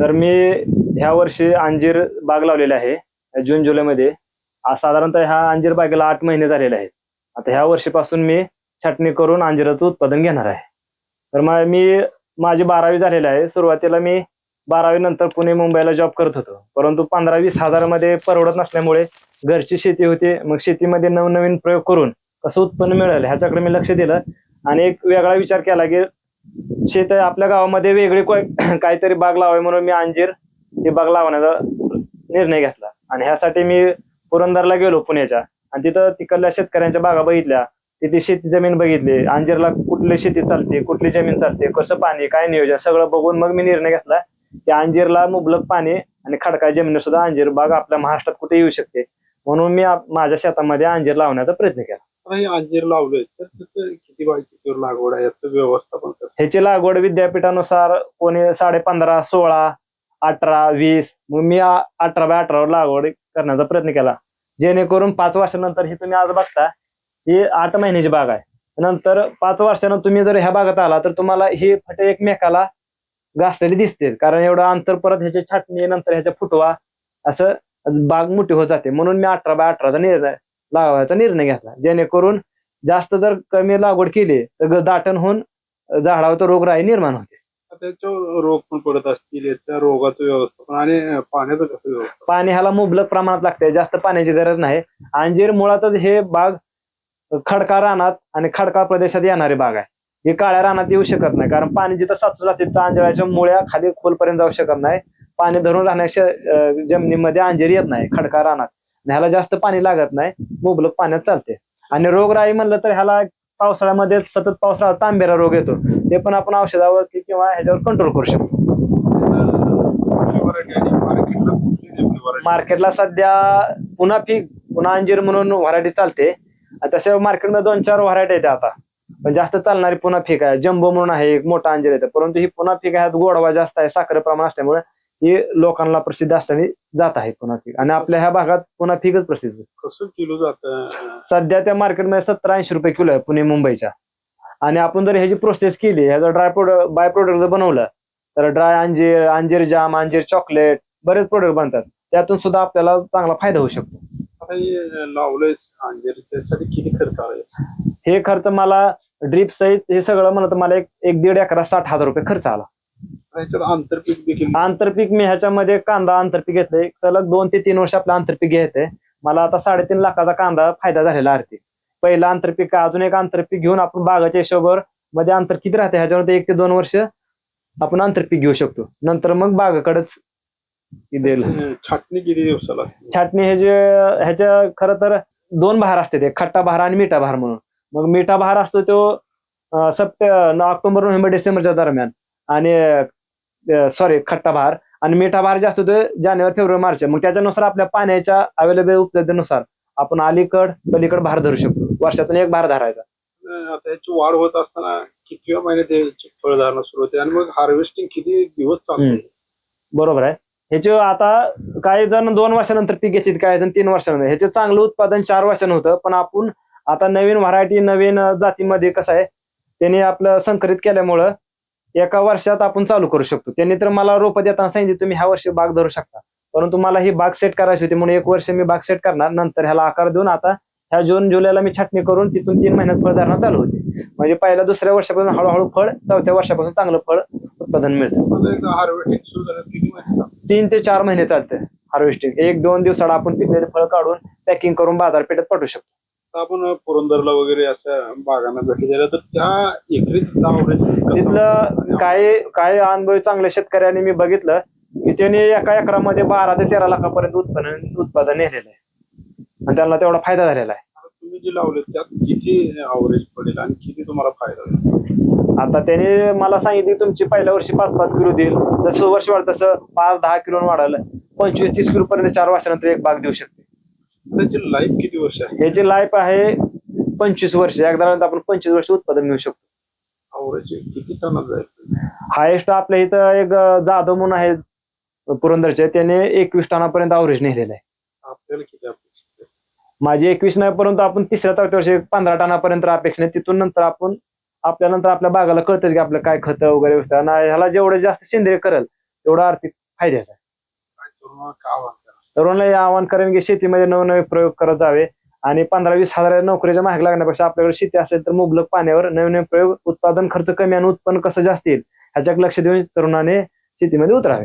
तर मी ह्या वर्षी अंजीर बाग लावलेली आहे जून जुलैमध्ये. आज साधारणतः ह्या अंजीर बागेला आठ महिने झालेले आहेत. आता ह्या वर्षीपासून मी छाटणी करून अंजिराचं उत्पादन घेणार आहे. तर मग मी माझी बारावी झालेली आहे. सुरुवातीला मी बारावी नंतर पुणे मुंबईला जॉब करत होतो. परंतु पंधरा वीस हजारामध्ये परवडत नसल्यामुळे घरची शेती होती. मग शेतीमध्ये नवनवीन प्रयोग करून कसं उत्पन्न मिळेल ह्याच्याकडे मी लक्ष दिलं आणि एक वेगळा विचार केला की शेत आपल्या गावामध्ये वेगळी काहीतरी बाग लावावी म्हणून मी अंजीर ही बाग लावण्याचा निर्णय घेतला. आणि ह्यासाठी मी पुरंदरला गेलो पुण्याच्या. आणि तिथं तिकडल्या शेतकऱ्यांच्या बागा बघितल्या. तिथे शेती जमीन बघितली. अंजीरला कुठली शेती चालते कुठली जमीन चालते कसं पाणी काय नियोजन सगळं बघून मग मी निर्णय घेतला की अंजीरला मुबलक पाणी आणि खडकाळ जमिनीत सुद्धा अंजीर बाग आपल्या महाराष्ट्रात कुठे येऊ शकते. म्हणून मी माझ्या शेतामध्ये अंजीर लावण्याचा प्रयत्न केला. हे अंजीर लावले तर त्याचं किती बाय कितीवर लागवड आहे याचं व्यवस्थापन ह्याची लागवड विद्यापीठानुसार कोणी साडे पंधरा सोळा अठरा वीस मग मी आ- अठरा बाय अठरावर लागवड करण्याचा प्रयत्न केला. जेणेकरून पाच वर्षानंतर ही तुम्ही आज बघता ही आठ महिन्याची बाग आहे. नंतर पाच वर्षानं तुम्ही जर ह्या भागात आला तर तुम्हाला ही फटे एकमेकाला घासलेली दिसते कारण एवढं अंतर परत ह्याची छाटणी नंतर ह्याच्या फुटवा असं बाग मोठी होत जाते. म्हणून मी अठरा बाय अठराचा निर्णय लावायचा निर्णय घेतला. जेणेकरून जास्त जर कमी लागवड केली तर दाटण होऊन झाडावर तो रोगराई निर्माण होते. त्याच्यावर रोग पण पडत असतील त्या रोगाचं व्यवस्थापन आणि पाण्याचं कसं व्यवस्थापन पाणी ह्याला मुबलक प्रमाणात लागते जास्त पाण्याची गरज नाही. अंजीर मुळातच हे बाग खडका रानात आणि खडका प्रदेशात येणारी बाग आहे. ही काळ्या रानात येऊ शकत नाही कारण पाणी जिथं साचून जाते तिथं अंजिराच्या मुळ्या खाली खोलपर्यंत जाऊ शकत नाही. पाणी धरून राहण्याच्या जमिनीमध्ये अंजीर येत नाही खडका रानात. ह्याला जास्त पाणी लागत नाही. मुबलक पाण्यात चालते. आणि रोगराई म्हणलं तर ह्याला पावसाळ्यामध्ये सतत पावसाळा तांबेरा रोग येतो. ते पण आपण औषधावरती किंवा ह्याच्यावर कंट्रोल करू शकतो. मार्केटला सध्या पुन्हा पीक पुन्हा अंजीर म्हणून व्हरायटी चालते. आणि तसे मार्केटमध्ये दोन चार व्हरायटी आहेत आता. पण जास्त चालणारी पुन्हा पीक आहे. जम्बो म्हणून आहे एक मोठा अंजीर येतं परंतु ही पुन्हा पीक आहे. गोडवा जास्त आहे. साखर प्रमाण असल्यामुळे ही लोकांना प्रसिद्ध असल्याने जात आहे पुन्हा पीक आणि आपल्या ह्या भागात पुन्हा पीकच प्रसिद्ध. कसं किलो जात? सध्या त्या मार्केटमध्ये सत्तर ऐंशी रुपये किलो आहे पुणे मुंबईच्या. आणि आपण जर ह्याची प्रोसेस केली ह्याचा ड्राय प्रोडक्ट बाय प्रोडक्ट जर बनवलं तर ड्राय अंजीर अंजीर जाम अंजीर चॉकलेट बरेच प्रोडक्ट बनतात. त्यातून सुद्धा आपल्याला चांगला फायदा होऊ शकतो. हे किती खर्च हे मला ड्रीप सहित हे सगळं म्हणत मला एक एक दीड एकरा साठ हजार रुपये खर्च आला. आंतरपीक देखील आंतरपीक मी ह्याच्यामध्ये कांदा आंतरपीक घेतलंय. सलग दोन ते तीन वर्ष आपलं आंतरपीक घेते. मला आता साडेतीन लाखाचा कांदा फायदा झालेला आर्थिक पहिलं आंतरपीक अजून एक आंतरपीक घेऊन आपण बागाच्या हिशोबावर मध्ये अंतर किती राहते ह्याच्यामध्ये एक ते दोन वर्ष आपण आंतरपीक घेऊ शकतो. नंतर मग बागाकडेच छाटणी किती दिवसाला? छाटणी हे जे ह्याच्या खरं तर दोन बहार असते ते खट्टा बहार आणि मिठा बहार म्हणून. मग मिठा बहार असतो तो सप्टे ऑक्टोबर नोव्हेंबर डिसेंबरच्या दरम्यान. आणि सॉरी खट्टा बहार आणि मिठा बहार जे असतो तो जानेवारी फेब्रुवारी मार्च मग त्याच्यानुसार आपल्या पाण्याच्या अवेलेबल उपलब्धतेनुसार आपण अलीकड पलीकड भार धरू शकतो. वर्षातून एक भार धरायचा. अं, आता याची वाढ होत असताना कितव्या महिन्यात याची फळधारणा सुरू होते? आणि मग हार्वेस्टिंग किती दिवस चालते. बरोबर आहे. ह्याचे आता काही जण दोन वर्षानंतर पीक घेतात काही जण तीन वर्षानंतर. ह्याचे चांगलं उत्पादन चार वर्षानं होतं पण आपण आता नवीन व्हरायटी नवीन जातीमध्ये कसं आहे त्यांनी आपलं संकरित केल्यामुळं एका वर्षात आपण चालू करू शकतो. त्यांनी तर मला रोपं देताना सांगितले तुम्ही ह्या वर्षी बाग धरू शकता. परंतु मला ही बाग सेट करायची होती म्हणून एक वर्ष मी बाग सेट करणार. नंतर ह्याला आकार देऊन आता ह्या जून जुलैला मी छाटणी करून तिथून तीन महिन्यात फळधारणा चालू होती. म्हणजे पहिल्या दुसऱ्या वर्षापासून हळूहळू फळ चौथ्या वर्षापासून चांगलं फळ उत्पादन मिळतं? तीन ते चार महिने चालते हार्वेस्टिंग एक दोन दिवसाला आपण पिकलेले फळ काढून पॅकिंग करून बाजारपेठेत पाठवू शकतो. आपण पुरंदरला वगैरे अशा बागांना भेट दिल्या तर त्या तिथलं काही काही अनुभवी चांगल्या शेतकऱ्यांनी मी बघितलं की त्यांनी एका एकरामध्ये बारा ते तेरा लाखापर्यंत उत्पन्न उत्पादन नेलेलं आहे. आणि त्यांना तेवढा फायदा झालेला आहे. तुम्ही जे लावले त्यात किती अवरेज पडेल आणि किती तुम्हाला फायदा होईल आता त्याने मला सांगितले की तुमची पहिल्या वर्षी पाच पाच किलो देईल. जसं वर्ष वाढत तसं पाच दहा किलो वाढायला पंचवीस तीस किलो पर्यंत चार वर्षानंतर एक बाग देऊ शकते. त्याची लाईफ किती वर्ष आहे? ह्याची लाईफ आहे पंचवीस वर्ष. एकदा आपण पंचवीस वर्ष उत्पादन मिळू शकतो. किती टनात जाईल? हायेस्ट आपल्या इथं एक जाधव म्हणून आहे पुरंदरचे. त्याने एकवीस टनापर्यंत अवरेज नेलेलं आहे. आपल्याला किती अपेक्षित आहे? माझी एकवीस नाही परंतु आपण तिसऱ्या चौथ्या वर्षी पंधरा टनापर्यंत अपेक्षा नाही तिथून नंतर आपण आपल्यानंतर आपल्या बागाला कळतं की आपलं काय खतं वगैरे व्यवस्था आणि ह्याला जेवढं जास्त सेंद्रिय करेल तेवढं आर्थिक फायद्याचा आहे. काय तरुणाला का तरुणाला आवाहन करेन की शेतीमध्ये नवनवे प्रयोग करत जावे. आणि पंधरा वीस हजार नोकरीच्या महाग लागण्यापेक्षा आपल्याकडे शेती असेल तर मुबलक पाण्यावर नवीन प्रयोग उत्पादन खर्च कमी आणि उत्पन्न कसं जास्त येईल ह्याच्याकडे लक्ष देऊन तरुणाने शेतीमध्ये उतरावे.